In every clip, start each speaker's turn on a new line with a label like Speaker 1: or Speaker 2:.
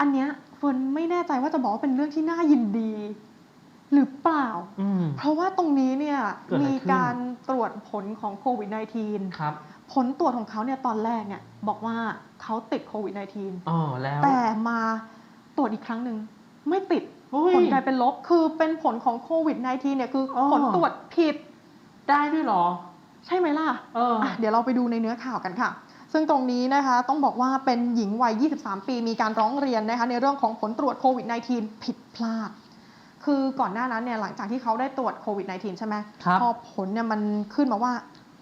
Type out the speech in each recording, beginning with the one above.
Speaker 1: อันเนี้ยเฟิร์นไม่แน่ใจว่าจะบอกว่าเป็นเรื่องที่น่ายินดี หรือเปล่า
Speaker 2: อืม
Speaker 1: เพราะว่าตรงนี้เนี่ย
Speaker 2: เกิดอะไร
Speaker 1: มี
Speaker 2: ขึ้น
Speaker 1: การตรวจผลของโควิด -19
Speaker 2: ครับ
Speaker 1: ผลตรวจของเขาเนี่ยตอนแรกเนี่ยบอกว่าเขาติดโควิด -19
Speaker 2: อ๋อแล้ว
Speaker 1: แต่มาตรวจอีกครั้งหนึ่งไม่ติด
Speaker 2: อุ้ย
Speaker 1: ผลกลายเป็นลบคือเป็นผลของโควิด -19 เนี่ยคืออ
Speaker 2: อ
Speaker 1: ผลตรวจผิด
Speaker 2: ได้ด้วยเหรอ
Speaker 1: ใช่ไหมล่ะ
Speaker 2: เออ
Speaker 1: อะ เดี๋ยวเราไปดูในเนื้อข่าวกันค่ะ ซึ่งตรงนี้นะคะต้องบอกว่าเป็นหญิงวัย 23 ปีมีการร้องเรียนนะคะในเรื่องของผลตรวจโควิด -19 ผิดพลาด คือก่อนหน้านั้นเนี่ยหลังจากที่เขาได้ตรวจโควิด -19 ใช่ไหม
Speaker 2: ครับ
Speaker 1: พอผลเนี่ยมันขึ้นมาว่า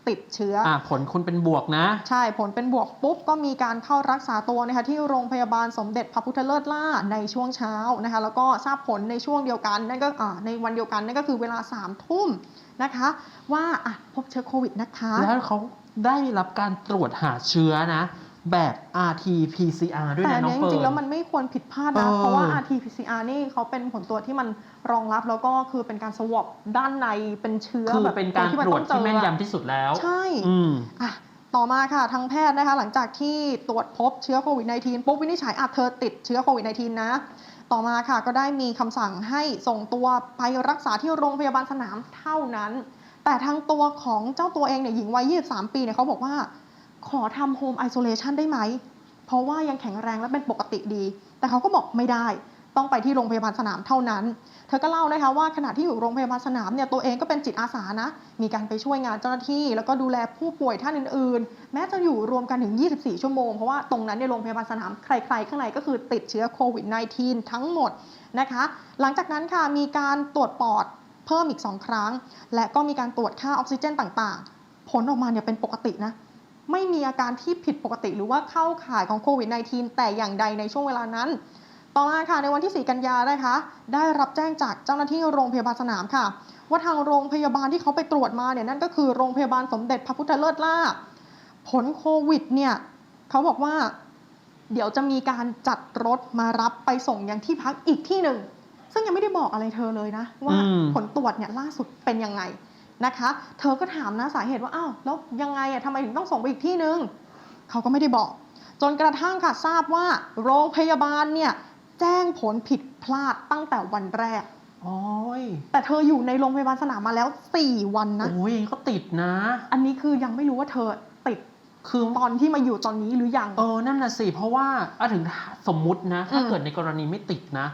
Speaker 1: ติดเชื้ออ
Speaker 2: อ่าผลคุณเป็นบวกนะ
Speaker 1: ใช่ผลเป็นบวกปุ๊บก็มีการเข้ารักษาตัวนะคะที่โรงพยาบาลสมเด็จพระพุทธเลิศล่าในช่วงเช้านะคะแล้วก็ทราบผลในช่วงเดียวกันนั่นก็อ่าในวันเดียวกันนั่นก็คือเวลา3ามทุ่มนะคะ ว่าอะพบเชื้อโควิดนะคะ
Speaker 2: แล้วเขาได้รับการตรวจหาเชื้อนะ แบบ rt pcr ด้วย
Speaker 1: แต่
Speaker 2: นะ
Speaker 1: อัน
Speaker 2: น้อง
Speaker 1: เนี้ยจ
Speaker 2: เฟิร์น
Speaker 1: ริงๆแล้วมันไม่ควรผิดพลาดนะ
Speaker 2: เออ
Speaker 1: เพราะว่า RT-PCR นี่เขาเป็นผลตรวจที่มันรองรับแล้วก็คือเป็นการสวอปด้านในเป็นเชื้อ
Speaker 2: คือ
Speaker 1: แบบ
Speaker 2: เป็นการ
Speaker 1: ที่มัน
Speaker 2: ตรวจ
Speaker 1: องเจ
Speaker 2: ที่
Speaker 1: อ
Speaker 2: แม่นยำที่สุดแล้ว
Speaker 1: ใช่
Speaker 2: อืม
Speaker 1: อะต่อมาค่ะทางแพทย์นะคะ หลังจากที่ตรวจพบเชื้อโควิด -19 ปุ๊บวินิจฉัยอะเธอติดเชื้อโควิด -19 นะ ต่อมาค่ะก็ได้มีคำสั่งให้ส่งตัวไปรักษาที่โรงพยาบาลสนามเท่านั้น แต่ทางตัวของเจ้าตัวเองเนี่ยหญิงวัย 23 ปีเนี่ยเขาบอกว่า ขอทำโฮมไอโซเลชันได้ไหม เพราะว่ายังแข็งแรงและเป็นปกติดี แต่เขาก็บอกไม่ได้ ต้องไปที่โรงพยาบาลสนามเท่านั้น เธอก็เล่านะคะว่าขณะที่อยู่โรงพยาบาลสนามเนี่ยตัวเองก็เป็นจิตอาสานะ มีการไปช่วยงานเจ้าหน้าที่ แล้วก็ดูแลผู้ป่วยท่านอื่นๆ แม้จะอยู่รวมกันถึง 24 ชั่วโมง เพราะว่าตรงนั้นในโรงพยาบาลสนามใครๆ ข้างในก็คือติดเชื้อโควิด -19 ทั้งหมดนะคะ หลังจากนั้นค่ะมีการตรวจปอดเพิ่มอีก 2 ครั้ง และก็มีการตรวจค่าออกซิเจนต่างๆ ผลออกมาเนี่ยเป็นปกตินะ ไม่มีอาการที่ผิดปกติหรือว่าเข้าข่ายของโควิด -19 แต่อย่างใดในช่วงเวลานั้น ต่อมาค่ะในวันที่ 4 กันยานะคะ ได้รับแจ้งจากเจ้าหน้าที่โรงพยาบาลสนามค่ะ ว่าทางโรงพยาบาลที่เขาไปตรวจมาเนี่ยนั่นก็คือโรงพยาบาลสมเด็จพระพุทธเลิศล่า ผลโควิดเนี่ยเขาบอกว่า เดี๋ยวจะมีการจัดรถมารับไปส่งยังที่พักอีกที่หนึ่งซึ่งยังไม่ได้บอกอะไรเธอเลยนะ ว่า
Speaker 2: อืม
Speaker 1: ผลตรวจเนี่ยล่าสุดเป็นยังไง นะคะ เธอก็ถามนะสาเหตุว่าอ้าวแล้วยังไงอะทำไมถึงต้องส่งไปอีกที่หนึ่งเขาก็ไม่ได้บอก จนกระทั่งค่ะทราบว่า โรงพยาบาลเนี่ยแจ้งผลผิดพลาดตั้งแต่วันแรก
Speaker 2: โอ้ย
Speaker 1: แต่เธออยู่ในโรงพยาบาลสนามมาแล้ว 4 วันนะ
Speaker 2: โอ้ยก็ติดนะ
Speaker 1: อันนี้คือยังไม่รู้ว่าเธอติด
Speaker 2: คือ
Speaker 1: ตอนที่มาอยู่ตอนนี้หรือยัง
Speaker 2: เออ นั่นน่ะสิ เพราะว่าอะถึงสมมุตินะ ถ้า
Speaker 1: อืม
Speaker 2: เกิดในกรณีไม่ติดนะ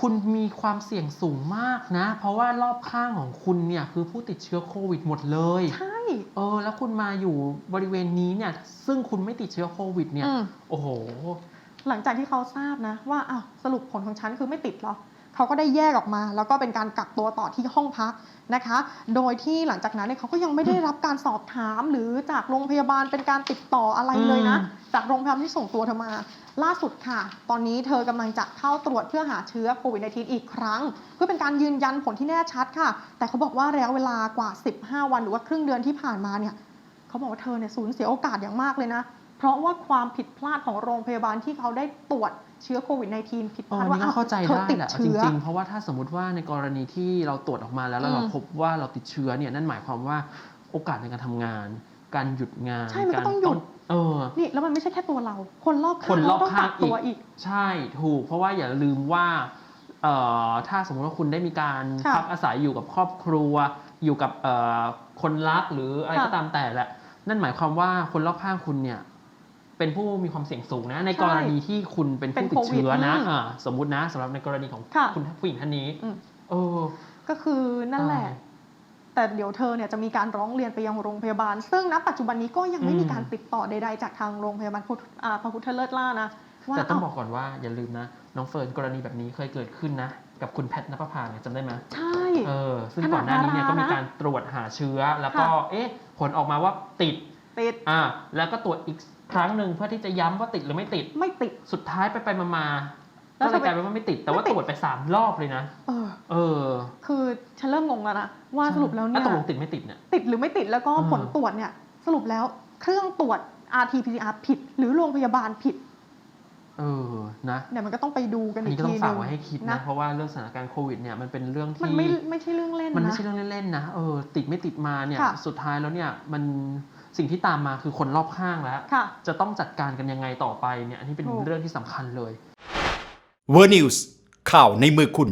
Speaker 2: คุณมีความเสี่ยงสูงมากนะ เพราะว่ารอบข้างของคุณเนี่ยคือผู้ติดเชื้อโควิดหมดเลย
Speaker 1: ใช่
Speaker 2: เออ แล้วคุณมาอยู่บริเวณนี้เนี่ย ซึ่งคุณไม่ติดเชื้อโควิดเนี่ย
Speaker 1: อืม
Speaker 2: โอ้โห
Speaker 1: หลังจากที่เขาทราบนะว่าอ้าวสรุปผลของฉันคือไม่ติดเหรอ เขาก็ได้แยกออกมา แล้วก็เป็นการกักตัวต่อที่ห้องพักนะคะ โดยที่หลังจากนั้นเนี่ยเขาก็ยังไม่ได้รับการสอบถามหรือจากโรงพยาบาลเป็นการติดต่ออะไรเลยนะ
Speaker 2: อืม
Speaker 1: จากโรงพยาบาลที่ส่งตัวเธอมา ล่าสุดค่ะ ตอนนี้เธอกำลังจะเข้าตรวจเพื่อหาเชื้อโควิด -19 อีกครั้ง เพื่อเป็นการยืนยันผลที่แน่ชัดค่ะ แต่เขาบอกว่าระยะเวลากว่า 15 วันหรือว่าครึ่งเดือนที่ผ่านมาเนี่ยเขาบอกว่าเธอเนี่ยสูญเสียโอกาสอย่างมากเลยนะ เพราะว่าความผิดพลาดของโรงพยาบาลที่เขาได้ตรวจเชื้อโควิด -19 ผิดพ
Speaker 2: เอ
Speaker 1: ลา
Speaker 2: อ
Speaker 1: ดว่า
Speaker 2: นี่ก็เข้าใจ
Speaker 1: ธอ
Speaker 2: ได้
Speaker 1: ติด
Speaker 2: แหละจ
Speaker 1: เชื้อ
Speaker 2: ริงๆ เพราะว่าถ้าสมมติว่าในกรณีที่เราตรวจออกมาแล้วแล้วเรา
Speaker 1: อืม
Speaker 2: พบว่าเราติดเชื้อเนี่ยนั่นหมายความว่าโอกาสในการทำงาน การหยุดงาน
Speaker 1: ใช่มันก็
Speaker 2: การ
Speaker 1: ต้องหยุด
Speaker 2: เออ
Speaker 1: นี่แล้วมันไม่ใช่แค่ตัวเรา คนรอบข้าง
Speaker 2: คนรอบ
Speaker 1: เต้อง
Speaker 2: ข้าง
Speaker 1: กักตัว
Speaker 2: อี
Speaker 1: อี
Speaker 2: ก
Speaker 1: ก
Speaker 2: ใช่ถูก เพราะว่าอย่าลืมว่าเอ่อถ้าสมมติว่าคุณได้มีการ
Speaker 1: ค่ะ
Speaker 2: พักอาศัยอยู่กับครอบครัว อยู่กับเอ่อคนรักหรืออะไร
Speaker 1: ค่ะ
Speaker 2: ก็ตามแต่แหละ นั่นหมายความว่าคนรอบข้างคุณเนี่ย เป็นผู้มีความเสี่ยงสูงนะ ใน
Speaker 1: ใช่
Speaker 2: กรณีที่คุณเป็น
Speaker 1: เป็น
Speaker 2: ผู้ติดเชื้อนะ
Speaker 1: โควิดอืม
Speaker 2: อ่าสมมุตินะสำหรับในกรณีของ
Speaker 1: ค่ะ
Speaker 2: คุณผู้หญิงท่านนี้
Speaker 1: อืม
Speaker 2: เออ
Speaker 1: ก็คือนั่นแหละ
Speaker 2: อ่า
Speaker 1: แต่เดี๋ยวเธอเนี่ยจะมีการร้องเรียนไปยังโรงพยาบาล ซึ่งณปัจจุบันนี้ก็ยังไม่
Speaker 2: อืม
Speaker 1: มีการติดต่อใดๆ จากทางโรงพยาบาลพุทธอ่าพระพุทธเลิศล่านะว่า
Speaker 2: แต่ต้องบ
Speaker 1: เา
Speaker 2: อกก่อนว่าอย่าลืมนะ น้องเฟิร์นกรณีแบบนี้เคยเกิดขึ้นนะ กับคุณแพทนภพาเนี่ยจำได้ไหม
Speaker 1: ใช่
Speaker 2: เออซึ่ง
Speaker 1: ขนาด
Speaker 2: ก่อนหน้านี้เนี่ย
Speaker 1: ดารา
Speaker 2: ก็มี
Speaker 1: นะ
Speaker 2: การตรวจหาเชื้อ แล้วก็
Speaker 1: ค่ะ
Speaker 2: เอ๊ะผลออกมาว่าติด
Speaker 1: ติด
Speaker 2: อ่าแล้วก็ตรวจอีกครั้งหนึ่งเพื่อที่จะย้ำว่าติดหรือไม่ติด
Speaker 1: ไม่ติด
Speaker 2: สุดท้ายไปไปมามา
Speaker 1: แล้
Speaker 2: ก็
Speaker 1: ว
Speaker 2: เลย
Speaker 1: ทำไม
Speaker 2: กลายเป็นว่าไม่ติด แต่ว่า
Speaker 1: ไม่ติด
Speaker 2: ตรวจไปสามรอบเลยนะ
Speaker 1: เออ
Speaker 2: เออ
Speaker 1: คือฉันเริ่มงงแล้วนะว่าสรุปแล้วเนี่ย
Speaker 2: ตกลงติดไม่ติดเนี่ย
Speaker 1: ติดหรือไม่ติดแล้วก็
Speaker 2: อ่า
Speaker 1: ผลตรวจเนี่ยสรุปแล้วเครื่องตรวจ RT-PCR ผิด หรือโรงพยาบาลผิด
Speaker 2: เออนะ
Speaker 1: เดี๋ยวมันก็ต้องไปดูกัน
Speaker 2: อัน
Speaker 1: อี
Speaker 2: นี้
Speaker 1: ก
Speaker 2: ก็ต้
Speaker 1: ที
Speaker 2: อง
Speaker 1: ห
Speaker 2: ฝา
Speaker 1: นึ
Speaker 2: ก
Speaker 1: ง
Speaker 2: ไว้ให้คิดนะ เพราะว่าเรื่องสถานการณ์โควิดเนี่ยมันเป็นเรื่อง
Speaker 1: มัน
Speaker 2: ที่
Speaker 1: ไม่ไม่ใช่เรื่องเล่น
Speaker 2: มันไม่
Speaker 1: นะ
Speaker 2: ใช่เรื่องเล่นๆนะ เออ ติดไม่ติดมาเนี่ย
Speaker 1: ค่ะ
Speaker 2: สุดท้ายแล้วเนี่ย มัน สิ่งที่ตามมาคือคนรอบข้างแล้ว
Speaker 1: ค่ะ
Speaker 2: จะต้องจัดการกันยังไงต่อไปเนี่ยอันนี้เป็น
Speaker 1: ถูก
Speaker 2: เรื่องที่สำคัญเลย
Speaker 3: เวอร์นิวส์ข่าวในมือคุณ